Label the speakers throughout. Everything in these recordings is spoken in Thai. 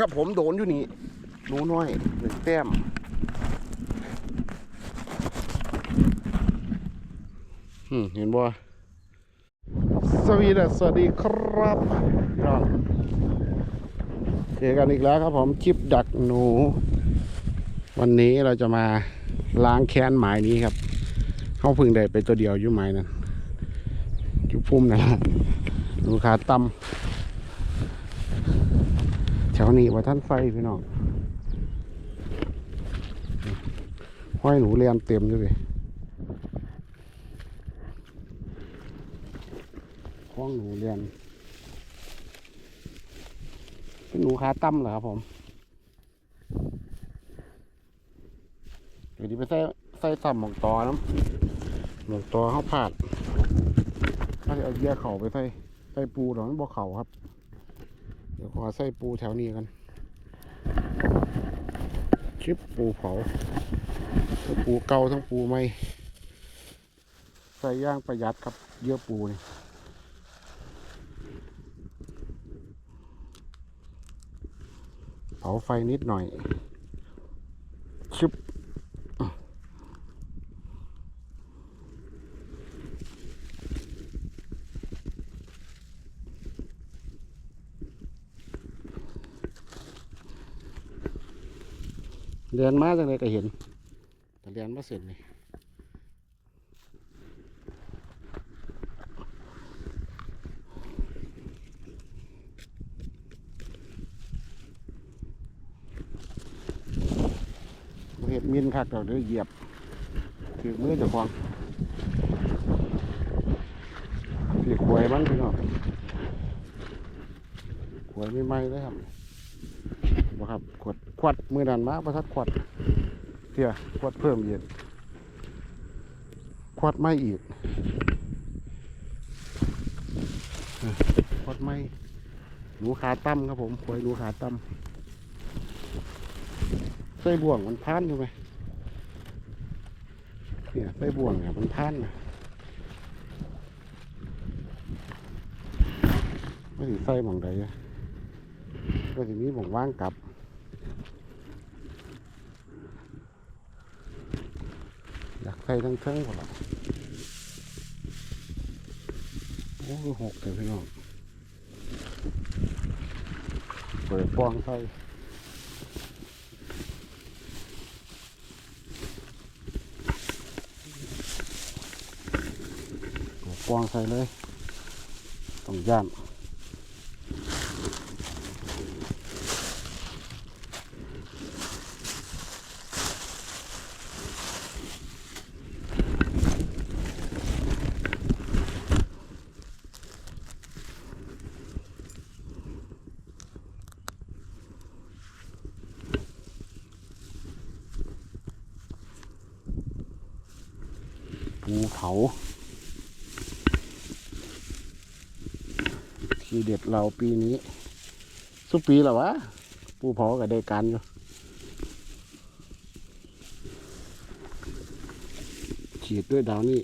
Speaker 1: ครับผมโดนอยู่นี่หนูน้อยหนึ่งแต้มอืมเห็นบ่สวีดัสสวัสดีครับพี่น้องเจอกันอีกแล้วครับผมคลิปดักหนู วันนี้เราจะมาล้างแค้นหมายนี้ครับเขาเพึ่งได้ไปตัวเดียวอยู่หมายนั้นอยู่พุ่มนั่นแหละหนูขาตำ แถวนี้ว่าท่านไฟพี่น้องห้อยหนูเรียนเต็มอยู่เลยห้องหนูเรียนเป็นหนูขาตั้มเหรอครับผมเดี๋ยวนี้ไปใส่ใส่ซ้ำหมองตอน้ำหมองตอเขาผาดถ้าจะเอาเยื่อเข่าไปใส่ใส่ปูหรอมันบ่เข่าครับ ดี๋ยวขอใส่ปูแถวนี้กันชิปปูเผาทั้งปูเก่าทั้งปูใหม่ใส่ย่างประหยัดครับเยื่อปูนี่เผาไฟนิดหน่อยชิป เรียนมาจังเลยก็เห็น แต่เรียนมาเสร็จนี่เห็ดมินคักดอกเดี๋ยวเหยียบถือมือเจะควงถือขวยมันพี่น้องขวยไม่ไหม้เลยครับ บ่ครับขวดขวดมือดันมาประทัดขวดเที่ยขวดเพิ่มเย็นขวดไม่อีกขวดไม่หนูขาตั้มครับผมขวยหนูขาตั้มใส่บ่วงมันพานอยู่ไหมเนี่ยใส่บ่วงเนี่ยมันพานนะไม่ถึงใส่หมองใดก็ทีนี้หมองว่างกลับ อยากใส่ทั้งเทิงหมดละโอ้ยหกเลยพี่น้องเปิดฟองใส่เปิดฟองใส่เลย ต้องย่านภูเขา ทีเด็ดเราปีนี้สุปีแล้ววะ ปูเผากับได้การอยู่ฉีดด้วยดาวนี่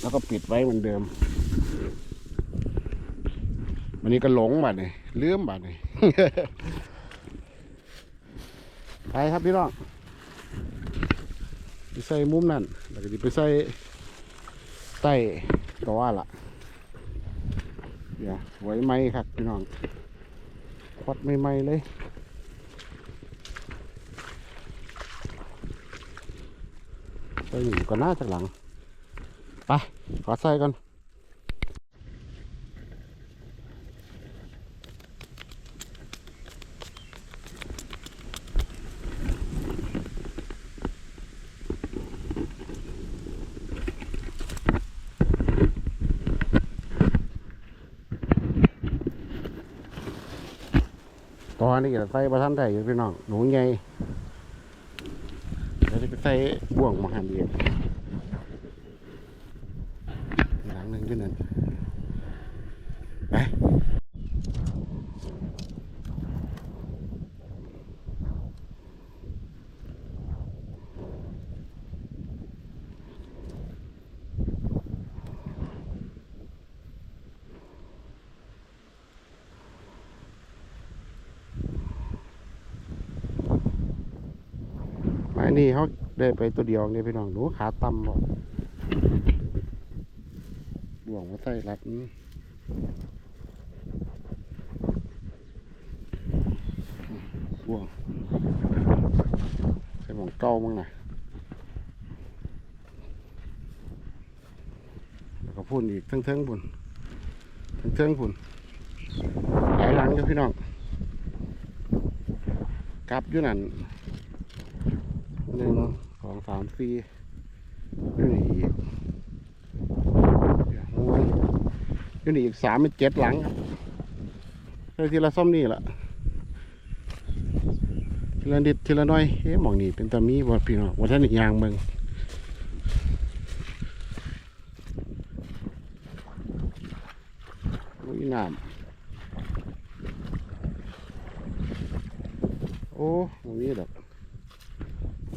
Speaker 1: แล้วก็ปิดไว้เหมือนเดิม วันนี้ก็หลงบัดเลยลืมบัดเลย ไปครับพี่น้องไปใส่มุมนั่นแล้วก็จะไปใส่ใต้ก็ว่าล่ะเดี๋ยวไว้ไหมครับพี่น้องควัดไม่ไหมเลยใส่หนูก็น่าจากหลังไปขอใส่ก่อน อนนี้ก็ใส่ประทันไทยอยู่พี่น้องหนูใหญ่เดี๋ยวจะไปใส่บ่วงมาหันเดียวหลังหนึ่งขึ้นนั่นไป นี้เขาได้ไปตัวเดียวเนี่ยพี่น้องหนูขาต่ำบ่บ่วงมาใส่รัดนี้บ่วงใส่หมองเก้ามั้งนะแล้วก็พุ่นอีกทั้งเทิงๆพุ่นทั้งเทิงๆพุ่นหลายหลังอยู่พี่น้องกลับอยู่นั่น หนึ่งสองสามสี่อยู่นี่อีกเดี๋ยวโอ้ยอยู่นี่อีกสามเป็นเจ็ดหลังครับเลยทีละซ่อมนี่แหละทีละนิดทีละหน้อยเอ๊ะหมองนี่เป็นตามีบ่พี่น้องว่าท่านอีกอย่างเมืองอุ้ยน้ำโอ้ตรงนี้ดอกตรง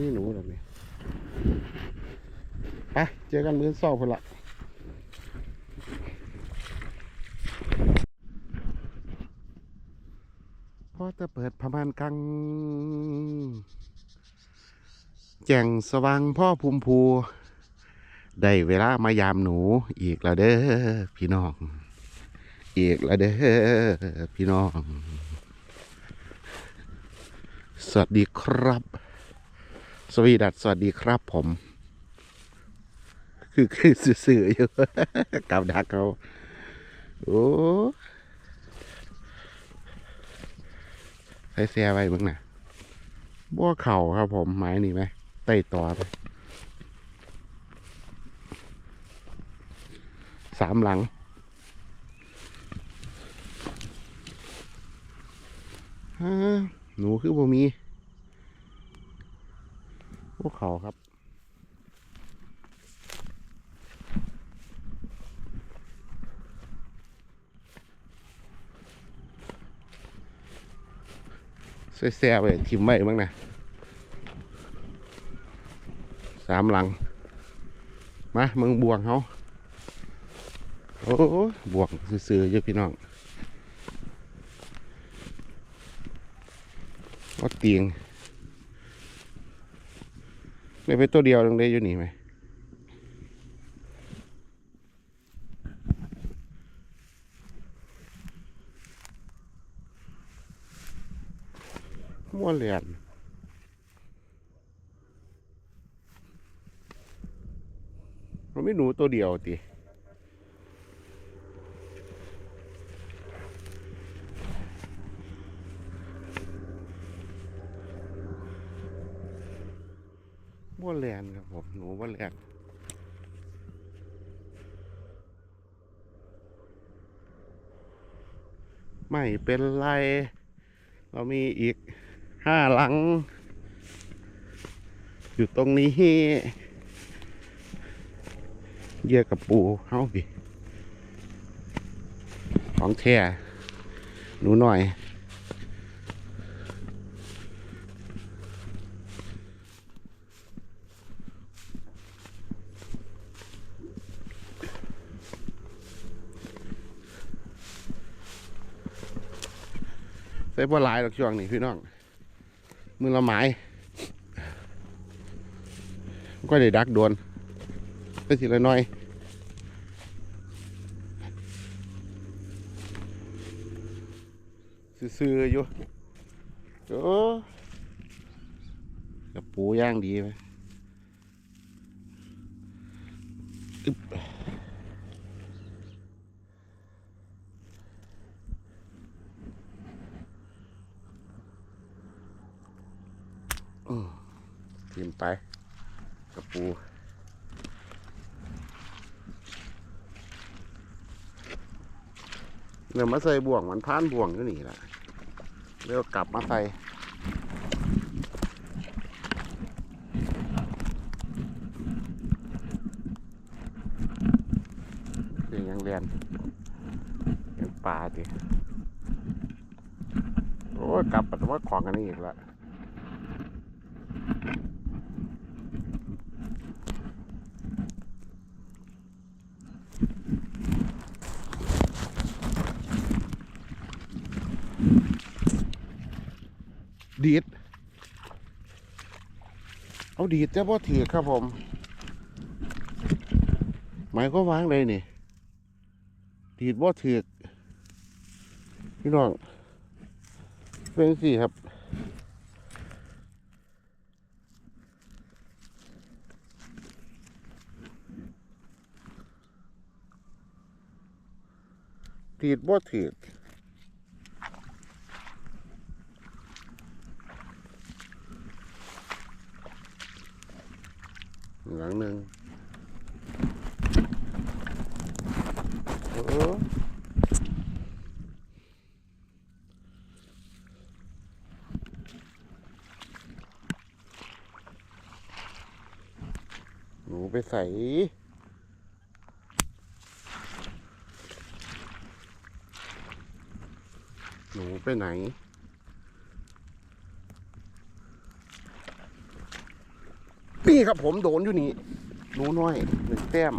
Speaker 1: นี้หนูดอกนี่ไปเจอกันมื้อเช้าพุ่นละพอจะเปิดพมานกังแจ่งสว่างพ่อภูมิภูได้เวลามายามหนูอีกแล้วเด้อพี่น้อง อีกแล้วเด้อพี่น้อง สวัสดีครับ สวีดัสสวัสดีครับผม คือคือสื่ออยู่กับดักเขาโอ้ใส่เสียไว้เบ้างนะบัวเข่าครับผมไม้นี่ไหมไต่ต่อไปสามหลังหนูคือบ่มี พวกเขาครับ แซ่บๆไปทิมไว้บ้างนะสามหลัง มามึงบวงเขาโอ้บวงซื่อๆเยอะพี่น้องว่าเตียง เลยไปตัวเดียวตรงได้อยู่นี่ไหมมั่วเลียนมันไม่หนูตัวเดียวติ มั่วเลียนครับผม หนูมั่วเลียนไม่เป็นไร เรามีอีกห้าหลัง อยู่ตรงนี้ เยื่อกับปูเฮาพี่ของแท้หนูหน่อย ใส่บัวลายดอกช่วงนี้พี่น้องมือละไม้ก็ได้ดักโดนก็ทีละน้อยซื่อๆอยู่โอ้กับปูย่างดีไหม ทิมไปกับปูเดี๋ยวมาใส่บ่วงมันพานบ่วงอยู่นี่แหละเดี๋ยวกลับมาใส่เป็นยังเรียนยังปลาดิโอ้ยกลับแต่ว่าของกันนี่อีกแล้ว ดีด เอาดีดแต่บ่ถือครับผม หมายก็วางเลยนี่ ดีดบ่ถือกพี่น้องเป็นสิครับดีดบ่ถือกหลังหนึ่งเออหนูไป ใสหนูไปไหน นี่ครับผมโดนอยู่นี่หนูน้อยหนึ่งแต้ม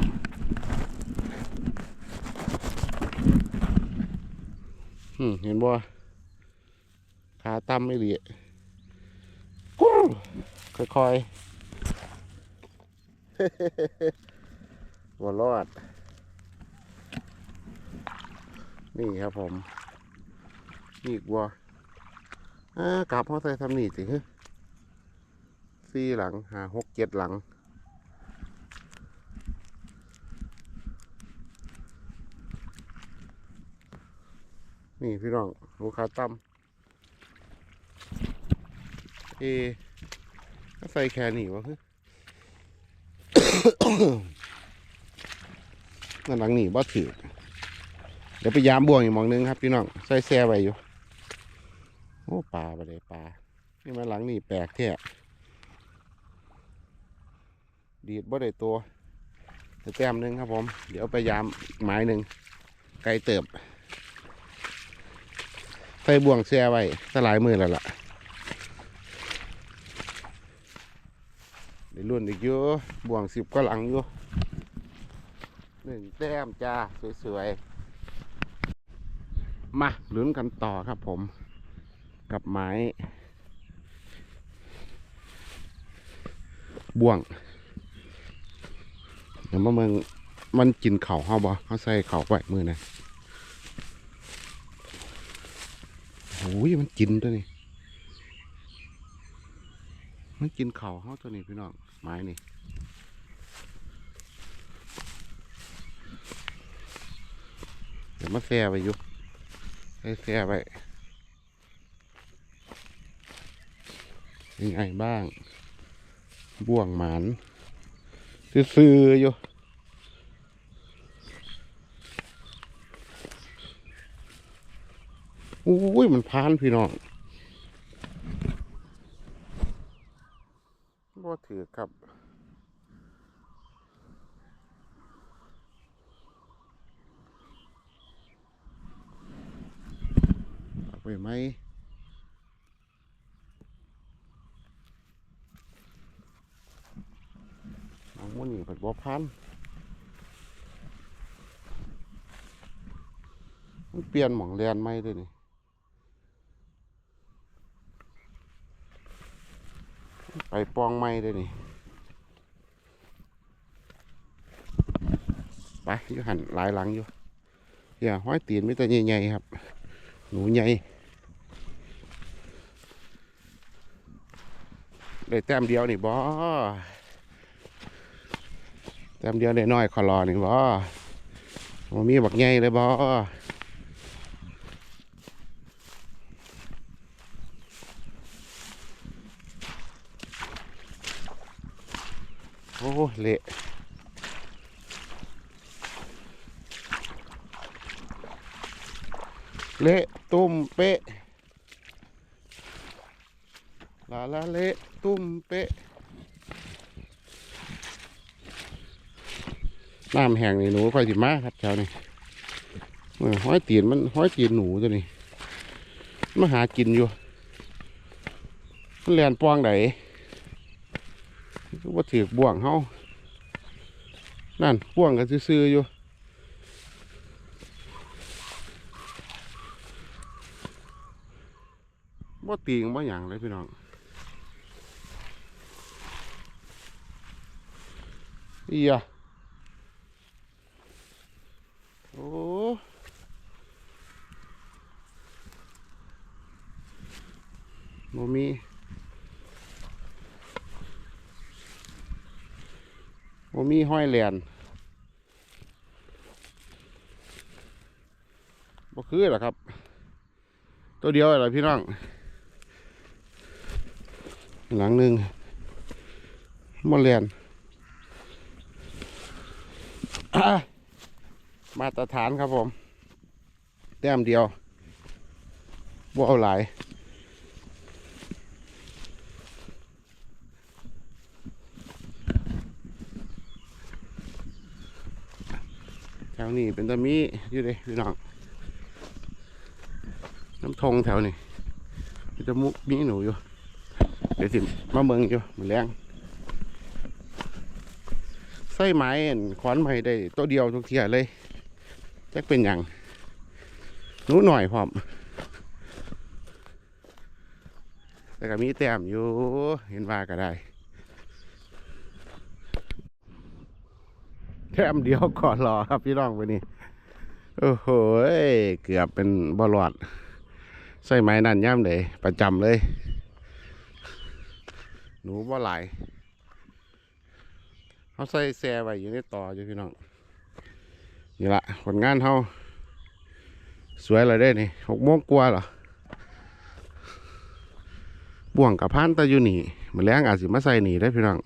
Speaker 1: เห็นบ่ขาตั้มไม่เหลียกู้ค่อยๆ หัวรอด นี่ครับผม นี่กวัวอ่ากลับเขาใส่ทำนี่สิฮะสี่หลังหาหกเจ็ดหลัง นี่พี่น้องลูกค้าตั้มเอก็ใส่แค่นี้วะฮึ นั่นหลังนี่บ่ถือเดี๋ยวไปยามบ่วงอีกมองนึงครับพี่น้องใส่แซ่ไว้อยู่โอ้ปลาไปเลยปลานี่มันหลังนี่แปลกแท้ดีดบ่ได้ตัวแต่แต้มหนึงครับผม เดี๋ยวไปยามไม้หนึ่งไกลเติบใส่บ่วงแช่ไว้สลายมือแล้วล่ะ ได้รุ่นอีกเยอะบ่วงสิบก็หลังอยู่หนึ่งแต้มจ้า สวยๆ มาลุ้นกันต่อครับผม กับไม้ บ่วง เดี๋ยวมาเมืองมันกินเข่าเฮาบ่เขาใส่เข่าไว้มือนะโอ้ยมันกินตัวนี้ มันกินเข่าเฮาตัวนี้พี่น้องไม้นี่เดี๋ยวมาแซ่ไว้อยู่ให้แซ่ไว้ยังไงบ้าง บ่วงหมานซื่อๆอยู่อุ้ย มันพานพี่น้องบ่ถือครับ เอาไปไหมน้องมันนี่ผัดบ่พันมันเปลี่ยนหม่องเรียนไหมด้วยนี่ไปปองไม้ด้วยนี่ไปอยู่หันหลายหลังอยู่เฮียห้อยตีนไม่แต่ใหญ่ๆครับ หนูใหญ่ ได้แต้มเดียวนี่บ่แต้มเดียวได้น้อยขอรอนี่บ่มันมีบักใหญ่เลยบ่โอ้เละเละตุ้มเป๊ะลาลาเละ ตุ้มเป๊ะน้ำแห้งนี่หนูค่อยสิมาครับเจ้านี่ห้อยตีนมันห้อยตีนหนูตัวนี้มาหากินอยู่มันเลียนปองไหนว่าถือบ่วงเฮานั่นบ่วงกันซื่อๆอยู่ บ่ตีงบ่หยังเลยพี่น้อง อียโอ้โมมีโมมีห้อยแหลนบ่คือหรอครับ ตัวเดียวเหรพี่น้อง หลังหนึ่งมอแลนอะ มาตรฐานครับผม แต้มเดียวบ่เอาหลายแถวนี้เป็นตะมีอยู่เลยพี่น้อง น้ำทงแถวนี้มันจะมุกมีหนูอยู่ เดี๋ยวสิมาเมืองอยู่มือแรง ส่ไม้อั่นขวานไม้ได้ตัวเดียวทุกเทียเลยจักเป็นอย่างนู้หน่อยพร้อมแต่ก็มีแต้มอยู่เห็นว่าก็ได้ แต้มเดียวก่อนรอครับพี่น้องไปนี่โอ้โหเกือบเป็นบอลอดใส่ไม้นั่นย่ำเลยประจำเลย หนูบ่หลาย เขาใส่แซ่ไว้อยู่ในต่ออยู่พี่น้องนี่ละผลงานเขาสวยเลยได้นี่หกโมงกว่าหรอบ่วงกับพันแตะอยู่นี่มือแรงอาจสิมาใส่หนีได้พี่น้อง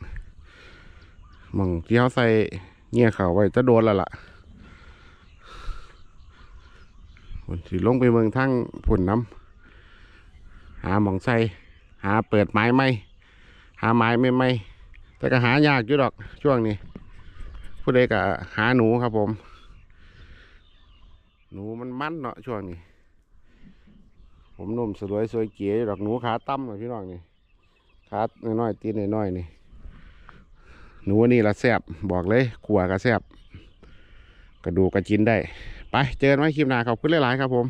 Speaker 1: มองที่เขาใส่เงี้ยเขาไว้จะโดนแล้วล่ะคนสิลงไปเมืองทั้งผุนน้ำหาหมองใส่หาเปิดไม้ไหมหาไม้ไม่ไม่ แต่ก็หายากอยู่ดอกช่วงนี้ ผู้ใดก็หาหนูครับผม หนูมันมันเนาะช่วงนี้ ผมหนุ่มสวยสวยเก๋อยู่ดอกหนูขาตั้มเลยพี่น้องนี่ขาน้อยๆตีนน้อยๆนี่ หนูนี่ละแซบบอกเลยขัวก็แซบกระดูกกระจินได้ ไปเจอกันไหมคลิปหน้าขอบคุณหลายๆครับผม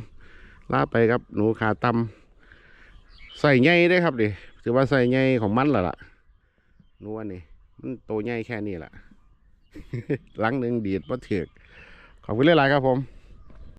Speaker 1: ลาไปครับหนูขาตั้มใส่ใหญ่ได้ครับดิถือว่าใส่ใหญ่ของมันและล่ะ นัวนี่มันโตใหญ่แค่นี้แหละหลังหนึ่งดีดมาถือกขอบคุณหลายๆครับผม